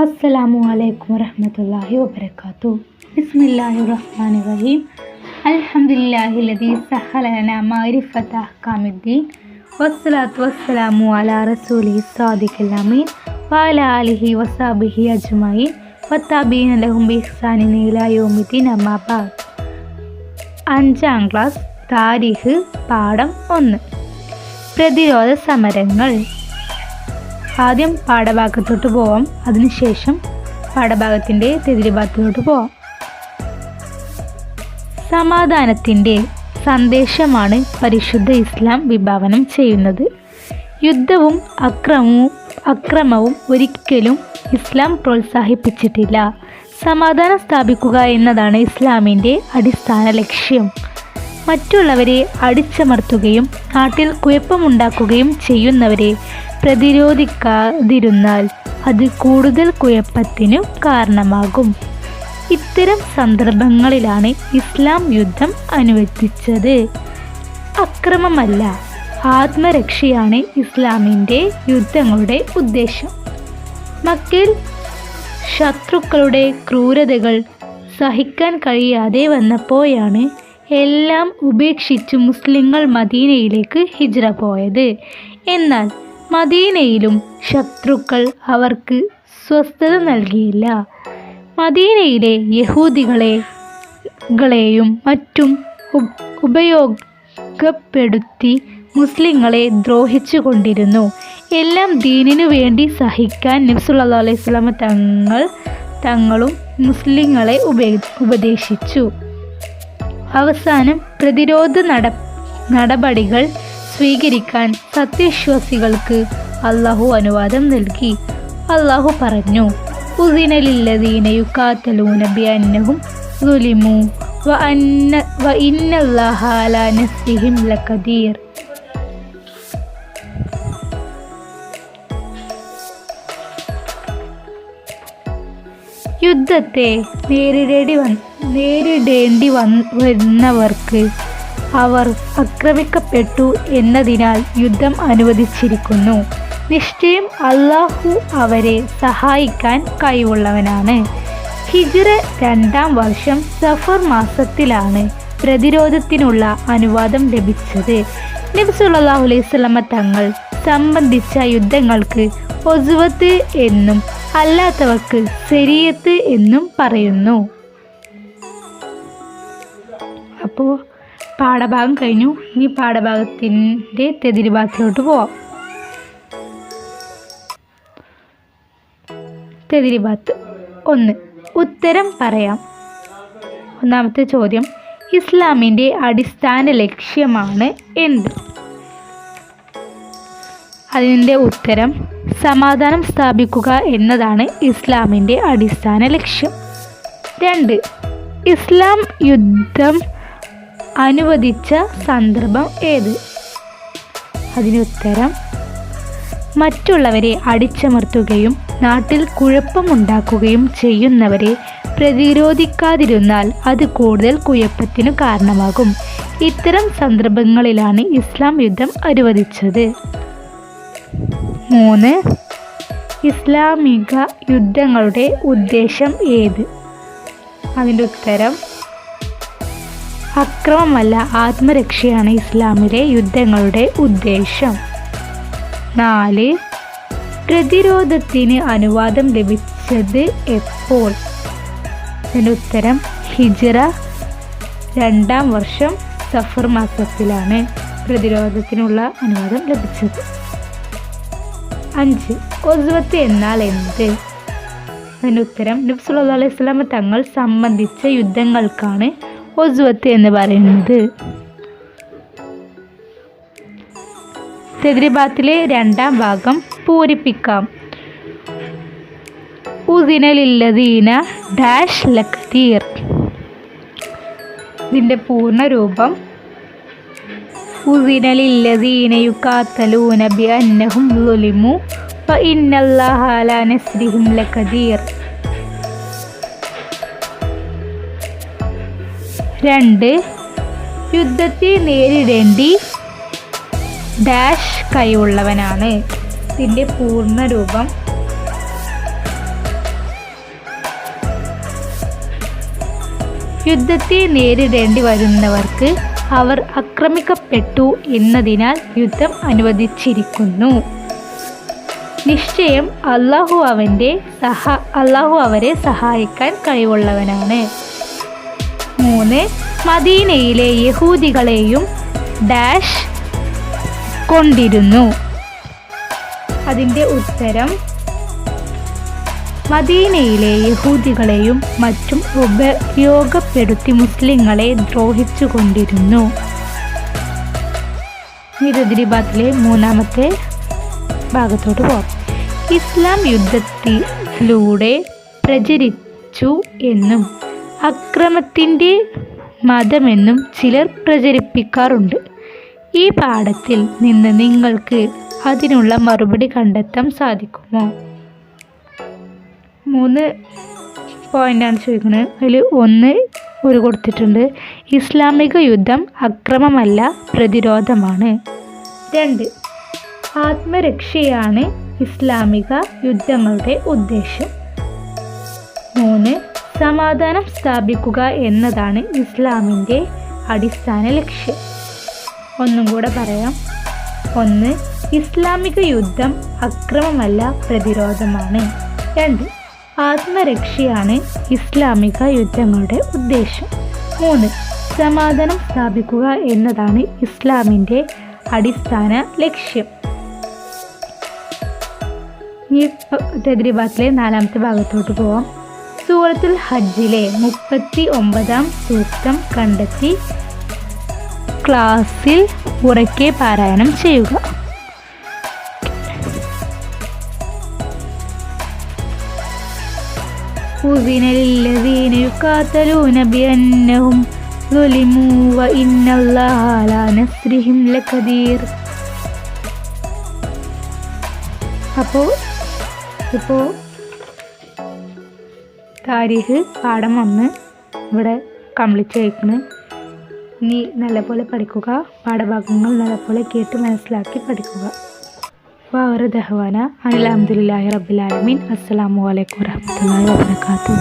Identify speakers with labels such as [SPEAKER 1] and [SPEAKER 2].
[SPEAKER 1] അസ്സലാമു അലൈക്കും വറഹ്മത്തുള്ളാഹി വബറകാത്തു. ബിസ്മില്ലാഹിർ റഹ്മാനിർ റഹീം അൽഹംദുലില്ലാഹി ലദീ സഹലന മാരിഫത അഹ്കാമിദ്ദീൻ. വസ്സലാത്തു വസ്സലാമു അലാ റസൂലിഹി സാദിഖിൽ അമീൻ. വഅല ആലിഹി അജ്മഈൻ. വത്താബീന ലഹും ബിഇഹ്സാനിൻ ഇലാ യൗമിദ്ദീൻ. അമ്മാ അഞ്ചാം ക്ലാസ് താരിഖ് പാഠം ഒന്ന്. പ്രതിരോധ സമരങ്ങൾ. ആദ്യം പാഠഭാഗത്തോട്ട് പോവാം. അതിനുശേഷം പാഠഭാഗത്തിന്റെ തെതിരിഭാഗത്തോട്ട് പോവാം. സമാധാനത്തിന്റെ സന്ദേശമാണ് പരിശുദ്ധ ഇസ്ലാം വിഭാവനം ചെയ്യുന്നത്. യുദ്ധവും അക്രമവും അക്രമവും ഒരിക്കലും ഇസ്ലാം പ്രോത്സാഹിപ്പിച്ചിട്ടില്ല. സമാധാനം സ്ഥാപിക്കുക എന്നതാണ് ഇസ്ലാമിന്റെ അടിസ്ഥാന ലക്ഷ്യം. മറ്റുള്ളവരെ അടിച്ചമർത്തുകയും നാട്ടിൽ കുഴപ്പമുണ്ടാക്കുകയും ചെയ്യുന്നവരെ പ്രതിരോധിക്കാതിരുന്നാൽ അത് കൂടുതൽ കുഴപ്പത്തിനു കാരണമാകും. ഇത്തരം സന്ദർഭങ്ങളിലാണ് ഇസ്ലാം യുദ്ധം അനുവദിച്ചത്. അക്രമമല്ല ആത്മരക്ഷയാണ് ഇസ്ലാമിന്റെ യുദ്ധങ്ങളുടെ ഉദ്ദേശം. മക്കയിൽ ശത്രുക്കളുടെ ക്രൂരതകൾ സഹിക്കാൻ കഴിയാതെ വന്നപ്പോഴാണ് എല്ലാം ഉപേക്ഷിച്ച് മുസ്ലിങ്ങൾ മദീനയിലേക്ക് ഹിജ്റ പോയത്. എന്നാൽ മദീനയിലും ശത്രുക്കൾ അവർക്ക് സ്വസ്ഥത നൽകിയില്ല. മദീനയിലെ യഹൂദികളെ കളെയും മറ്റും ഉപയോഗപ്പെടുത്തി മുസ്ലിങ്ങളെ ദ്രോഹിച്ചു കൊണ്ടിരുന്നു എല്ലാം ദീനിനു വേണ്ടി സഹിക്കാൻ നബ്സുല്ലാ അലൈഹി സ്വലാമ തങ്ങൾ തങ്ങളും മുസ്ലിങ്ങളെ ഉപ ഉപദേശിച്ചു. അവസാനം പ്രതിരോധ നട നടപടികൾ സ്വീകരിക്കാൻ സത്യവിശ്വാസികൾക്ക് അള്ളാഹു അനുവാദം നൽകി. അള്ളാഹു പറഞ്ഞു യുദ്ധത്തെ നേരിടേണ്ടി വന്നു നേരിടേണ്ടി വന്ന് വരുന്നവർക്ക് അവർ ആക്രമിക്കപ്പെട്ടു എന്നതിനാൽ യുദ്ധം അനുവദിച്ചിരിക്കുന്നു. നിശ്ചയം അള്ളാഹു അവരെ സഹായിക്കാൻ കഴിവുള്ളവനാണ്. ഹിജ്റ രണ്ടാം വർഷം സഫർ മാസത്തിലാണ് പ്രതിരോധത്തിനുള്ള അനുവാദം ലഭിച്ചത്. നബ്സുല്ലാഹു വസല്ലമ തങ്ങൾ സംബന്ധിച്ച യുദ്ധങ്ങൾക്ക് ഒസുവത്ത് എന്നും അല്ലാത്തവർക്ക് ശരിയത്ത് എന്നും പറയുന്നു. അപ്പോൾ പാഠഭാഗം കഴിഞ്ഞു. ഇനി പാഠഭാഗത്തിന്റെ തെതിരി ഭാഗത്തിലോട്ട് പോവാം. തെതിരി ഭാഗത്ത് ഒന്ന്. ഉത്തരം പറയാം. ഒന്നാമത്തെ ചോദ്യം. ഇസ്ലാമിന്റെ അടിസ്ഥാന ലക്ഷ്യമാണ് എന്ത്? അതിന്റെ ഉത്തരം സമാധാനം സ്ഥാപിക്കുക എന്നതാണ് ഇസ്ലാമിന്റെ അടിസ്ഥാന ലക്ഷ്യം. രണ്ട്. ഇസ്ലാം യുദ്ധം അനുവദിച്ച സന്ദർഭം ഏത്? അതിനുത്തരം മറ്റുള്ളവരെ അടിച്ചമർത്തുകയും നാട്ടിൽ കുഴപ്പമുണ്ടാക്കുകയും ചെയ്യുന്നവരെ പ്രതിരോധിക്കാതിരുന്നാൽ അത് കൂടുതൽ കുഴപ്പത്തിനു കാരണമാകും. ഇത്തരം സന്ദർഭങ്ങളിലാണ് ഇസ്ലാം യുദ്ധം അനുവദിച്ചത്. മൂന്ന് ഇസ്ലാമിക യുദ്ധങ്ങളുടെ ഉദ്ദേശം ഏത്? അതിന്റെ ഉത്തരം അക്രമമല്ല ആത്മരക്ഷയാണ് ഇസ്ലാമിലെ യുദ്ധങ്ങളുടെ ഉദ്ദേശം. നാല് പ്രതിരോധത്തിന് അനുവാദം ലഭിച്ചത് എപ്പോൾ? ഉത്തരം ഹിജ്റ രണ്ടാം വർഷം സഫർ മാസത്തിലാണ് പ്രതിരോധത്തിനുള്ള അനുവാദം ലഭിച്ചത്. അഞ്ച് ഒസ്വത്ത് എന്നാൽ എന്ത്? അതിനുത്തരം ഉത്തരം നബി അലൈഹി സ്വലാമ തങ്ങൾ സംബന്ധിച്ച യുദ്ധങ്ങൾക്കാണ് ഒസുവത്ത് എന്ന് പറയുന്നത്. തെദ്രിബാത്തിലെ രണ്ടാം ഭാഗം പൂരിപ്പിക്കാം. ഉദിനലില്ലദീന ഡാഷ് ലക്തീർ ഇതിന്റെ പൂർണ രൂപം യുക്കാത്തലൂന ബിഅന്നഹും ളുലിമു ഫഇന്നല്ലാഹ അലാ നസ്രിഹിം രണ്ട്. യുദ്ധത്തെ നേരിടേണ്ടി ഡാഷ് കൈയുള്ളവനാണ്. ഇതിന്റെ പൂർണരൂപം യുദ്ധത്തെ നേരിടേണ്ടി വരുന്നവർക്ക് അവർ ആക്രമിക്കപ്പെട്ടു എന്നതിനാൽ യുദ്ധം അനുവദിച്ചിരിക്കുന്നു. നിശ്ചയം അള്ളാഹു അവന്റെ സഹ അള്ളാഹു അവരെ സഹായിക്കാൻ കഴിവുള്ളവനാണ്. മൂന്ന് മദീനയിലെ യഹൂദികളെയും ഡാഷ് കൊണ്ടിരുന്നു. അതിന്റെ ഉത്തരം മദീനയിലെ യഹൂദികളെയും മറ്റും ഉപയോഗപ്പെടുത്തി മുസ്ലിങ്ങളെ ദ്രോഹിച്ചു കൊണ്ടിരുന്നു നിരദ്രിബാത്തിലെ മൂന്നാമത്തെ ഭാഗത്തോട്ട് പോകാം ഇസ്ലാം യുദ്ധത്തിലൂടെ പ്രചരിച്ചു എന്നും അക്രമത്തിന്റെ മതമെന്നും ചിലർ പ്രചരിപ്പിക്കാറുണ്ട്. ഈ പാഠത്തിൽ നിന്ന് നിങ്ങൾക്ക് അതിനുള്ള മറുപടി കണ്ടെത്താൻ സാധിക്കുമോ? മൂന്ന് പോയിന്റാണ് ചോദിക്കുന്നത്. അതിൽ ഒന്ന് ഒരു കൊടുത്തിട്ടുണ്ട്. ഇസ്ലാമിക യുദ്ധം അക്രമമല്ല പ്രതിരോധമാണ്. രണ്ട് ആത്മരക്ഷയാണ് ഇസ്ലാമിക യുദ്ധങ്ങളുടെ ഉദ്ദേശം. മൂന്ന് സമാധാനം സ്ഥാപിക്കുക എന്നതാണ് ഇസ്ലാമിന്റെ അടിസ്ഥാന ലക്ഷ്യം. ഒന്നും കൂടെ പറയാം. ഒന്ന് ഇസ്ലാമിക യുദ്ധം അക്രമമല്ല പ്രതിരോധമാണ്. രണ്ട് ആത്മരക്ഷയാണ് ഇസ്ലാമിക യുദ്ധങ്ങളുടെ ഉദ്ദേശം. മൂന്ന് സമാധാനം സ്ഥാപിക്കുക എന്നതാണ് ഇസ്ലാമിന്റെ അടിസ്ഥാന ലക്ഷ്യം. ഈ തദ്രിബാത്തിലെ നാലാമത്തെ ഭാഗത്തോട്ട് പോവാം. സൂറത്തുൽ ഹജ്ജിലെ മുപ്പത്തി ഒമ്പതാം സൂക്തം കണ്ടെത്തി ക്ലാസ്സിൽ ഉറക്കെ പാരായണം ചെയ്യുക أذن للذين يقاتلون بأنهم ظلموا وإن الله على نصرهم لقدير അപ്പോൾ ഇപ്പോൾ താരീഖ് പാഠം വന്ന് ഇവിടെ കംപ്ലീറ്റ് ആയിക്കണ് ഇനി നല്ലപോലെ പഠിക്കുക പാഠഭാഗങ്ങൾ നല്ലപോലെ കേട്ട് മനസ്സിലാക്കി പഠിക്കുക. വാറ ദഹവാന. അലഹമുല്ലാഹി റബ്ബുലാലമീൻ അസ്സാം വലൈക്കും വരഹമുല്ലാ വാബർക്കാത്തു